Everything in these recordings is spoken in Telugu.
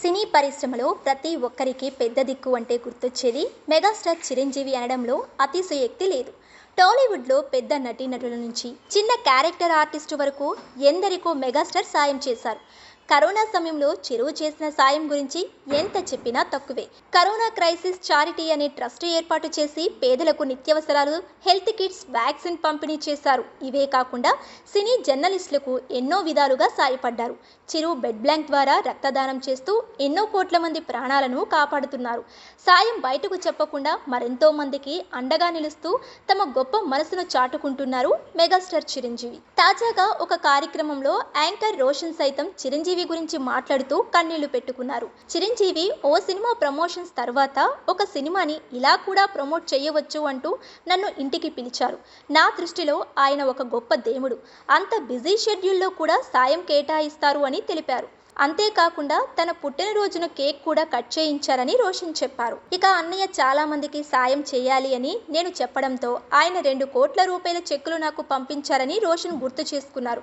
సినీ పరిశ్రమలో ప్రతి ఒక్కరికి పెద్ద దిక్కు అంటే గుర్తొచ్చేది మెగాస్టార్ చిరంజీవి అనడంలో అతిశయోక్తి లేదు. టాలీవుడ్లో పెద్ద నటీనటుల నుంచి చిన్న క్యారెక్టర్ ఆర్టిస్టు వరకు ఎందరికో మెగాస్టార్ సాయం చేశారు. కరోనా సమయంలో చెరువు చేసిన సాయం గురించి ఎంత చెప్పినా తక్కువే. కరోనా క్రైసిస్ చారిటీ అనే ట్రస్ట్ ఏర్పాటు చేసి పేదలకు నిత్యావసరాలు హెల్త్ కిట్స్ వ్యాక్సిన్ పంపిణీ చేశారు. ఇవే కాకుండా సినీ జర్నలిస్టులకు ఎన్నో విధాలుగా సాయపడ్డారు. చిరు బెడ్ బ్లాంక్ ద్వారా రక్తదానం చేస్తూ ఎన్నో కోట్ల మంది ప్రాణాలను కాపాడుతున్నారు. సాయం బయటకు చెప్పకుండా మరెంతో మందికి అండగా నిలుస్తూ తమ గొప్ప మనసును చాటుకుంటున్నారు మెగాస్టార్ చిరంజీవి. తాజాగా ఒక కార్యక్రమంలో యాంకర్ రోషన్ సైతం చిరంజీవి గురించి మాట్లాడుతూ కన్నీళ్ళు పెట్టుకున్నారు. చిరంజీవి ఓ సినిమా ప్రమోషన్స్ తర్వాత ఒక సినిమాని ఇలా కూడా ప్రమోట్ చేయవచ్చు అంటూ నన్ను ఇంటికి పిలిచారు. నా దృష్టిలో ఆయన ఒక గొప్ప దేవుడు. అంత బిజీ షెడ్యూల్లో కూడా సాయం కేటాయిస్తారు అని తెలిపారు. అంతేకాకుండా తన పుట్టినరోజున కేక్ కూడా కట్ చేయించారని రోషన్ చెప్పారు. ఇక అన్నయ్య చాలా మందికి సాయం చేయాలి అని నేను చెప్పడంతో ఆయన రెండు కోట్ల రూపాయల చెక్కులు నాకు పంపించారని రోషన్ గుర్తు చేసుకున్నారు.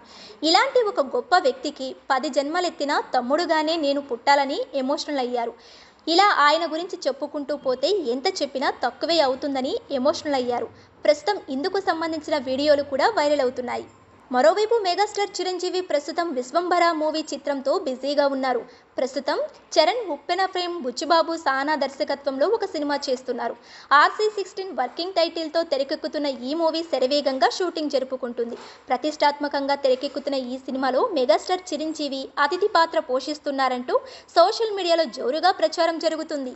ఇలాంటి ఒక గొప్ప వ్యక్తికి పది జన్మలెత్తిన తమ్ముడుగానే నేను పుట్టాలని ఎమోషనల్ అయ్యారు. ఇలా ఆయన గురించి చెప్పుకుంటూ పోతే ఎంత చెప్పినా తక్కువే అవుతుందని ఎమోషనల్ అయ్యారు. ప్రస్తుతం ఇందుకు సంబంధించిన వీడియోలు కూడా వైరల్ అవుతున్నాయి. మరోవైపు మెగాస్టార్ చిరంజీవి ప్రస్తుతం విశ్వంభర మూవీ చిత్రంతో బిజీగా ఉన్నారు. ప్రస్తుతం చరణ్ ఉప్పెన ఫ్రేమ్ బుచ్చిబాబు సానా దర్శకత్వంలో ఒక సినిమా చేస్తున్నారు. ఆర్సీ సిక్స్టీన్ వర్కింగ్ టైటిల్తో తెరకెక్కుతున్న ఈ మూవీ శరవేగంగా షూటింగ్ జరుపుకుంటుంది. ప్రతిష్టాత్మకంగా తెరకెక్కుతున్న ఈ సినిమాలో మెగాస్టార్ చిరంజీవి అతిథి పాత్ర పోషిస్తున్నారంటూ సోషల్ మీడియాలో జోరుగా ప్రచారం జరుగుతుంది.